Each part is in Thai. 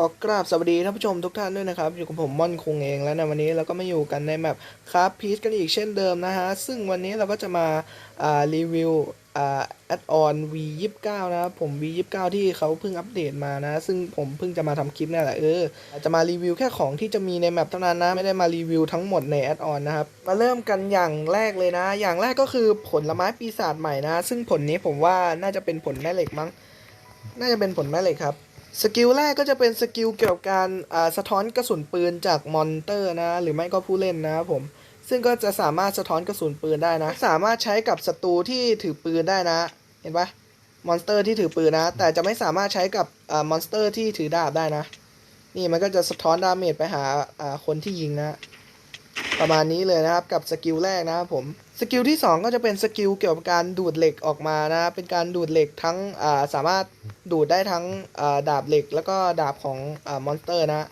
ขอกราบสวัสดีท่านผู้ชมทุกท่านด้วยนะครับ อยู่กับผมม่อนคงเองแล้วในวันนี้เราก็มาอยู่กันในแมปคราฟพีชกันอีกเช่นเดิมนะฮะ ซึ่งวันนี้เราก็จะมาารีวิวแอดออน V29 นะครับผม V29 ที่เขาเพิ่งอัปเดตมานะ ซึ่งผมเพิ่งจะมาทำคลิปนี่แหละเออจะมารีวิวแค่ของที่จะมีในแมปเท่านั้นนะ ไม่ได้มารีวิวทั้งหมดในแอดออนนะครับ มาเริ่มกันอย่างแรกเลยนะ อย่างแรกก็คือผลไม้ปีศาจใหม่นะ ซึ่งผลนี้ผมว่าน่าจะเป็นผลแม่เหล็กมั้ง น่าจะเป็นผลแม่เหล็กครับ สกิลแรกก็จะเป็นสกิลเกี่ยวกับการสะท้อนกระสุนปืนจากมอนเตอร์นะ หรือไม่ก็ผู้เล่นนะครับผม ซึ่งก็จะสามารถสะท้อนกระสุนปืนได้นะ สามารถใช้กับศัตรูที่ถือปืนได้นะ เห็นปะมอนสเตอร์ที่ถือปืนนะ แต่จะไม่สามารถใช้กับมอนสเตอร์ที่ถือดาบได้นะ นี่มันก็จะสะท้อนดาเมจไปหาคนที่ยิงนะ ประมาณนี้เลยนะครับกับสกิลแรกนะครับผมสกิลที่ 2 ก็จะเป็นสกิลเกี่ยวกับการดูดเหล็กออกมานะ เป็นการดูดเหล็กทั้งสามารถ ดูดได้ทั้งดาบเหล็ก แล้วก็ดาบของอมอนสเตอร์นะ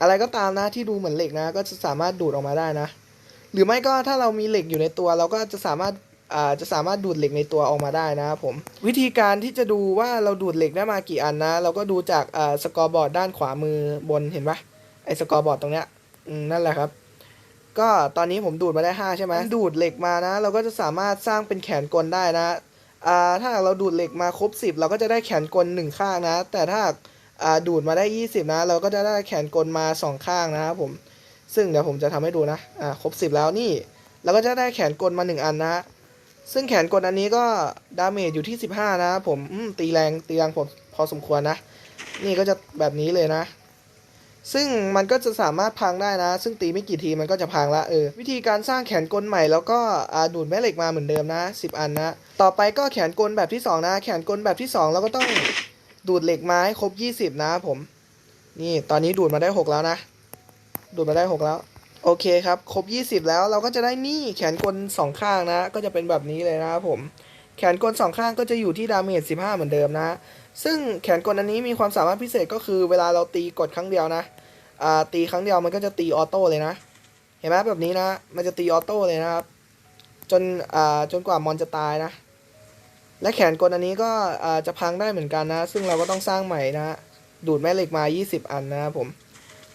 อะไรก็ตามนะที่ดูเหมือนเหล็กนะ ก็จะสามารถดูดออกมาได้นะ หรือไม่ก็ถ้าเรามีเหล็กอยู่ในตัว เราก็จะสามารถจะสามารถดูดเหล็กในตัวออกมาได้นะครับผม วิธีการที่จะดูว่าเราดูดเหล็กได้มากี่อันนะ เราก็ดูจากสกอร์บอร์ดด้านขวามือบนเห็นปะไอ้สกอร์บอร์ดตรงเนี้ยนั่นแหละครับก็ตอนนี้ผมดูดมาได้ 5 ใช่ไหมดูดเหล็กมานะ เราก็จะสามารถสร้างเป็นแขนกลได้นะ ถ้าหากเราดูดเหล็กมาครบ 10 เราก็จะได้แขนกล 1 ข้างนะ แต่ถ้าหากดูดมาได้ 20 นะ เราก็จะได้แขนกลมา 2 ข้างนะครับผม ซึ่งเดี๋ยวผมจะทำให้ดูนะครบ 10 แล้วนี่ เราก็จะได้แขนกลมา 1 อันนะ ซึ่งแขนกลอันนี้ก็ดาเมจอยู่ที่ 15 นะผมตีแรงตีแรงพอพอสมควรนะ นี่ก็จะแบบนี้เลยนะ ซึ่งมันก็จะสามารถพังได้นะ ซึ่งตีไม่กี่ทีมันก็จะพังละเออวิธีการสร้างแขนกลใหม่แล้วก็ดูดแม่เหล็กมาเหมือนเดิมนะ 10 อันนะต่อไปก็แขนกลแบบที่ 2 นะ แขนกลแบบที่ 2 เราก็ต้องดูดเหล็กมาให้ครบ 20 นะผม นี่ตอนนี้ดูดมาได้ 6 แล้วนะ ดูดมาได้ 6 แล้ว โอเคครับ ครบ 20 แล้วเราก็จะได้นี่แขนกลสองข้างนะ ก็จะเป็นแบบนี้เลยนะครับผม แขนกลสองข้างก็จะอยู่ที่ดาเมจ15 เหมือนเดิมนะ ซึ่งแขนกลอันนี้มีความสามารถพิเศษก็คือเวลาเราตีกดครั้งเดียวนะ ตีครั้งเดียวมันก็จะตีออโต้เลยนะ เห็นไหมแบบนี้นะ มันจะตีออโต้เลยนะครับ จนจนกว่ามอนจะตายนะ และแขนกลอันนี้ก็จะพังได้เหมือนกันนะ ซึ่งเราก็ต้องสร้างใหม่นะ ดูดแม่เหล็กมา 20 อันนะครับผม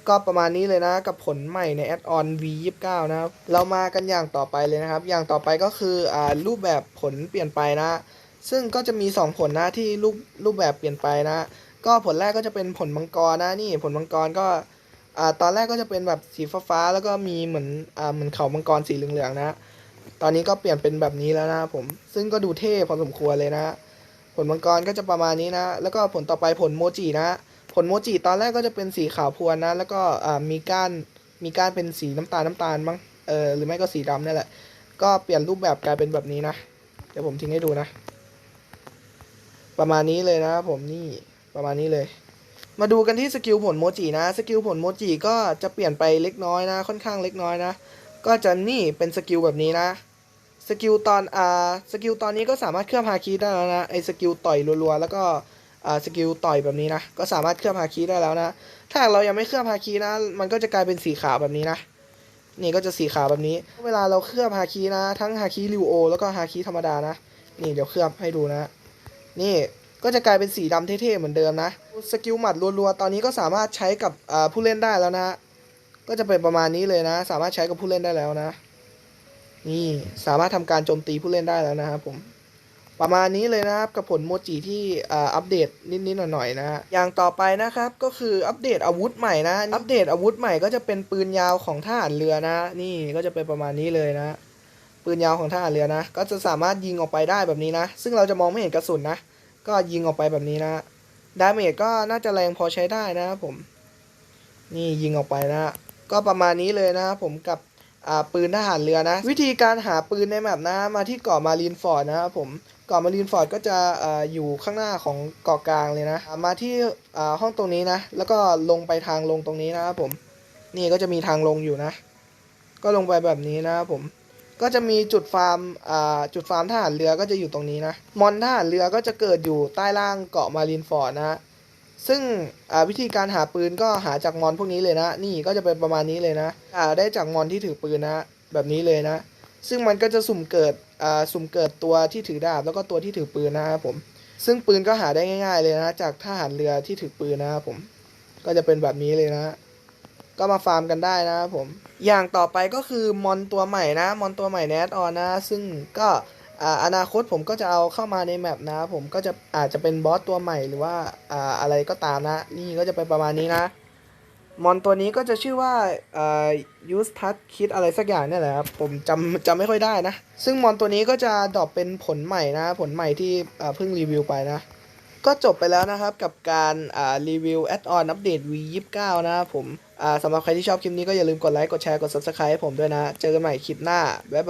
ก็ประมาณนี้เลยนะกับผลใหม่ในแอดออน V29 นะครับเรามากันอย่างต่อไปเลยนะครับ อย่างต่อไปก็คืออ่ารูปแบบผลเปลี่ยนไปนะ ซึ่งก็จะมี 2 ผลนะที่รูปรูปแบบเปลี่ยนไปนะ ก็ผลแรกก็จะเป็นผลมังกรนะนี่ผลมังกรก็ อ่าตอนแรกก็จะเป็นแบบสีฟ้าๆแล้วก็มีเหมือนอ่าเหมือนเขามังกรสีเหลืองๆนะตอนนี้ก็เปลี่ยนเป็นแบบนี้แล้วนะครับผม ซึ่งก็ดูเท่พอสมควรเลยนะ ผลมังกรก็จะประมาณนี้นะ แล้วก็ผลต่อไปผลโมจินะ ผลโมจิตอนแรกก็จะเป็นสีขาวพวนนะ แล้วก็อ่ามีก้านมีก้านเป็นสีน้ำตาลน้ำตาลมั้งเออหรือไม่ก็สีดำนี่แหละ ก็เปลี่ยนรูปแบบกลายเป็นแบบนี้นะ เดี๋ยวผมทิ้งให้ดูนะ ประมาณนี้เลยนะครับผมนี่ประมาณนี้เลย มาดูกันที่สกิลผลโมจินะ สกิลผลโมจิก็จะเปลี่ยนไปเล็กน้อยนะ ค่อนข้างเล็กน้อยนะ ก็จะนี่เป็นสกิลแบบนี้นะ สกิลตอนอ่าสกิลตอนนี้ก็สามารถเคลือบฮาคิได้แล้วนะไอสกิลต่อยรัวๆแล้วก็อ่าสกิลต่อยแบบนี้นะ ก็สามารถเคลือบฮาคิได้แล้วนะ ถ้าเรายังไม่เคลือบฮาคินะ มันก็จะกลายเป็นสีขาวแบบนี้นะ นี่ก็จะสีขาวแบบนี้ เวลาเราเคลือบฮาคินะ ทั้งฮาคิริวโอแล้วก็ฮาคิธรรมดานะ นี่เดี๋ยวเคลือบให้ดูนะ นี่ ก็จะกลายเป็นสีดำเท่ๆเหมือนเดิมนะ สกิลหมัดรัวๆ ตอนนี้ก็สามารถใช้กับผู้เล่นได้แล้วนะ ก็จะเป็นประมาณนี้เลยนะ สามารถใช้กับผู้เล่นได้แล้วนะ นี่สามารถทำการโจมตีผู้เล่นได้แล้วนะครับผม ประมาณนี้เลยนะครับกับผลโมจิที่อัปเดตนิดๆหน่อยๆนะฮะ อย่างต่อไปนะครับก็คืออัปเดตอาวุธใหม่นะ อัปเดตอาวุธใหม่ก็จะเป็นปืนยาวของทหารเรือนะ นี่ก็จะเป็นประมาณนี้เลยนะ ปืนยาวของทหารเรือนะ ก็จะสามารถยิงออกไปได้แบบนี้นะ ซึ่งเราจะมองไม่เห็นกระสุนนะ ก็ยิงออกไปแบบนี้นะดาเมจก็น่าจะแรงพอใช้ได้นะครับผม นี่ยิงออกไปนะ ก็ประมาณนี้เลยนะครับผมกับปืนทหารเรือนะ วิธีการหาปืนในแมปนะ มาที่เกาะมารีนฟอร์ดนะครับผมเกาะมารีนฟอร์ดก็จะออยู่ข้างหน้าของเกาะกลางเลยนะ มาที่ห้องตรงนี้นะ แล้วก็ลงไปทางลงตรงนี้นะครับผม นี่ก็จะมีทางลงอยู่นะ ก็ลงไปแบบนี้นะครับผม ก็จะมีจุดฟาร์มอ่าจุดฟาร์มทหารเรือก็จะอยู่ตรงนี้นะ มอนทหารเรือก็จะเกิดอยู่ใต้ล่างเกาะมารีนฟอร์ดนะฮะ ซึ่งอ่าวิธีการหาปืนก็หาจากมอนพวกนี้เลยนะ นี่ก็จะเป็นประมาณนี้เลยนะอ่าได้จากมอนที่ถือปืนนะ แบบนี้เลยนะ ซึ่งมันก็จะสุ่มเกิดอ่าสุ่มเกิดตัวที่ถือดาบแล้วก็ตัวที่ถือปืนนะครับผม ซึ่งปืนก็หาได้ง่าย ๆเลยนะ จากทหารเรือที่ถือปืนนะครับผม ก็จะเป็นแบบนี้เลยนะ ก็มาฟาร์มกันได้นะครับผม อย่างต่อไปก็คือมอนตัวใหม่นะ มอนตัวใหม่ในแออนนะ ซึ่งก็อนาคตผมก็จะเอาเข้ามาในแมปนะผมก็จะอาจจะเป็นบอสตัวใหม่หรือว่าอะไรก็ตามนะ นี่ก็จะเป็นประมาณนี้นะ มอนตัวนี้ก็จะชื่อว่าเอ่อ use touch kit อะไรสักอย่างเนี่ยแหละครับผมจำจำไม่ค่อยได้นะ ซึ่งมอนตัวนี้ก็จะดรอปเป็นผลใหม่นะ ผลใหม่ที่เพิ่งรีวิวไปนะ ก็จบไปแล้วนะครับกับการรีวิวแอดออนอัปเดต V29 นะครับผมสำหรับใครที่ชอบคลิปนี้ก็อย่าลืมกดไลค์ กดแชร์ กด Subscribe ให้ผมด้วยนะ เจอกันใหม่คลิปหน้า บ๊ายบาย